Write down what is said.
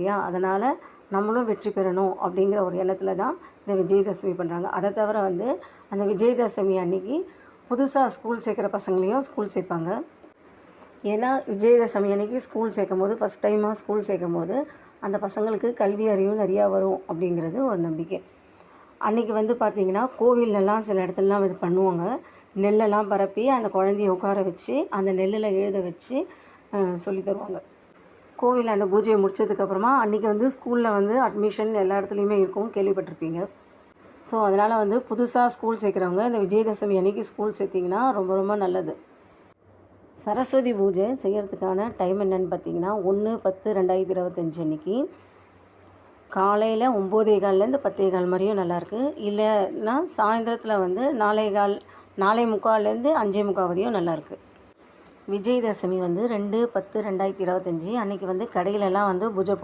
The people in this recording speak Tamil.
இல்லையா? அதனால் நம்மளும் வெற்றி பெறணும் அப்படிங்கிற ஒரு எண்ணத்தில் தான் இந்த விஜயதசமி பண்ணுறாங்க அதை தவிர வந்து அந்த விஜயதசமி அன்னைக்கு புதுசாக ஸ்கூல் சேர்க்குற பசங்களையும் ஸ்கூல் சேர்ப்பாங்க. ஏன்னா விஜயதசமி அன்னைக்கு ஸ்கூல் சேர்க்கும் போது ஃபஸ்ட் டைமாக ஸ்கூல் சேர்க்கும் போது அந்த பசங்களுக்கு கல்வி அறிவும் நிறையா வரும் அப்படிங்கிறது ஒரு நம்பிக்கை. அன்றைக்கி வந்து பார்த்திங்கன்னா கோவில்லலாம் சில இடத்துலலாம் இது பண்ணுவாங்க. நெல்லெல்லாம் பரப்பி அந்த குழந்தைய உட்கார வச்சு அந்த நெல்லில் எழுத வச்சு சொல்லி தருவாங்க. கோவிலில் அந்த பூஜையை முடிச்சதுக்கப்புறமா அன்றைக்கி வந்து ஸ்கூலில் வந்து அட்மிஷன் எல்லா இடத்துலையுமே இருக்கும் கேள்விப்பட்டிருப்பீங்க. ஸோ அதனால் வந்து புதுசாக ஸ்கூல் சேர்க்குறவங்க இந்த விஜயதசமி அன்றைக்கி ஸ்கூல் சேர்த்திங்கன்னா ரொம்ப ரொம்ப நல்லது. சரஸ்வதி பூஜை செய்கிறதுக்கான டைம் என்னென்னு பார்த்தீங்கன்னா ஒன்று பத்து ரெண்டாயிரத்தி இருபத்தஞ்சி அன்றைக்கி காலையில் ஒம்போதே கால்லேருந்து பத்தே கால் மாதிரியும் நல்லாயிருக்கு இல்லைன்னா சாயந்தரத்தில் வந்து நாலே கால் நாலே முக்கால்லேருந்து அஞ்சே முக்கால் வரையும் நல்லாயிருக்கு விஜயதசமி வந்து ரெண்டு பத்து ரெண்டாயிரத்தி இருபத்தஞ்சி அன்றைக்கி வந்து கடையிலலாம் வந்து பூஜை